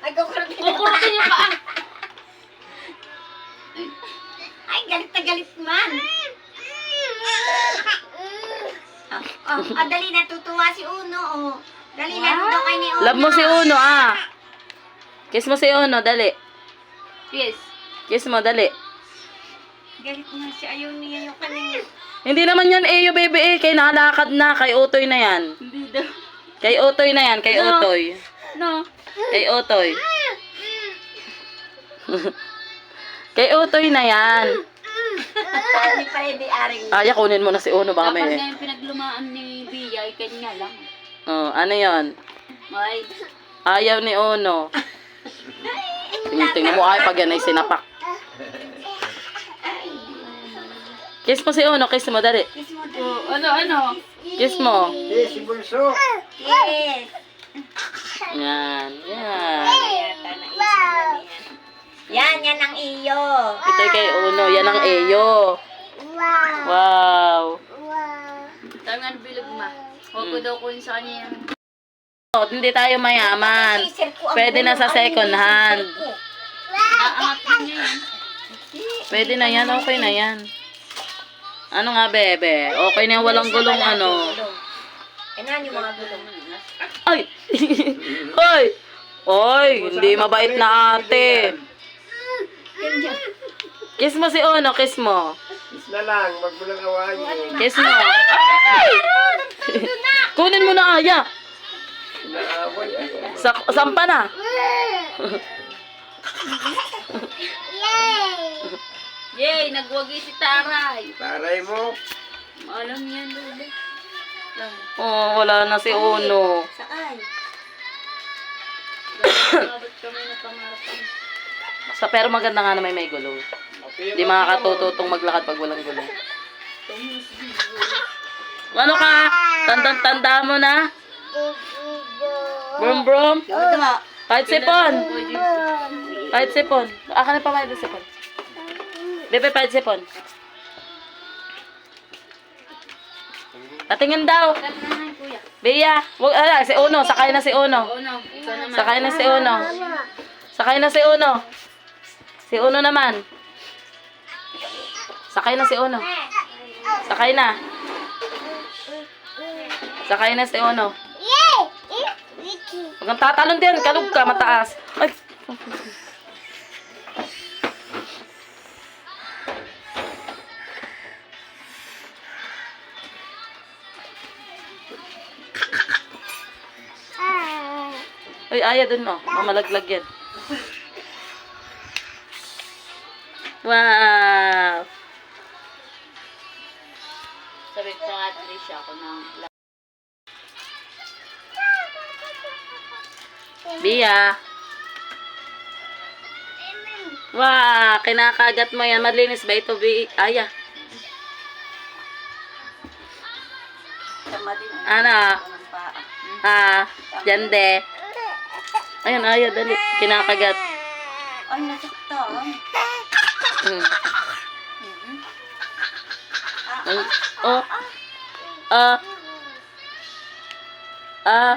Ay, kukurutin na. Kukurutin yung paa. Ay, galit na galit man. Oh, oh, oh, dali natutuwa si Uno, oh. Dali na Wow. daw kay ni Uno. Love mo si Uno, ah. Kiss mo si Uno, dali. Yes. Kiss mo, dali. Galit na siya. Ayaw niya yung kanina. Hindi naman yan Eyo, baby, eh. Kay nakalakad na. Kay Utoy na yan. Hindi daw. Kay Utoy na yan, kay No. Utoy. No. Kay Utoy. kay Utoy na yan. Hindi pa rin di aring. Aya, kunin mo na si Uno, baka Dapat may... nga yung pinaglumaan ni Bia, ay kanya lang. Oh, ano yon? Ay, Ayaw ni Uno. Tingnan, tingnan mo ay pag yan ay sinapak. Kiss mo si Uno, kiss mo, dali. Kiss mo oh, ano, ano? Kiss mo. Eh, si Bunso. Yes. Yan, yan. Yan, yan ang iyo. Ito kay Uno, yan ang Eyo. Wow. Nga ng bilog ma. Huwag ko daw kunin sa kanya yan. Oh, hindi tayo mayaman. Pwede na sa second hand. din niya yan. Pwede na yan, okay na yan. Ano nga, bebe? Okay na yan, walang gulong ano. Kailangan yung mga gulong. Ay! Hoy! Hoy! Hindi mabait na ate. Kiss mo si Uno, kiss mo. Kiss na lang, wag mo lang awayin. Kiss mo. Ay! Kunin mo na, Aya. Sa sampa na. Yay! Nagwagi si Taray. Taray mo. Alam yan, Lolo. Oh, wala na si Uno. Kami. Sa pero maganda nga na may may gulong. Hindi makakatututong maglakad pag walang gulong. Ano ka? Tandang-tanda mo na? Brum brum? Kahit sipon. Kahit sipon. Akin na pa kahit sipon. Bebe, kahit sipon. Patingin daw. Bea, wag ala, si Uno, sakay na si Uno. Sakay na si Uno. Sakay na si Uno. Si Uno naman. Sakay na si Uno. Sakay na. Sakay na si Uno. Huwag kang tatalon din. Kalug ka, mataas. Ay. Uy, aya dun mo. Mamalaglag yan. Wow! Sabi ko nga, Trisha, ako ng Bia. Wow, kinakagat mo yan. Malinis ba ito, Bi? Aya. Ano? Ah, dyan de. Ayun, aya, dali. Kinakagat. Ay, nasaktan. Hmm. Ay, oh. Ah. Ah.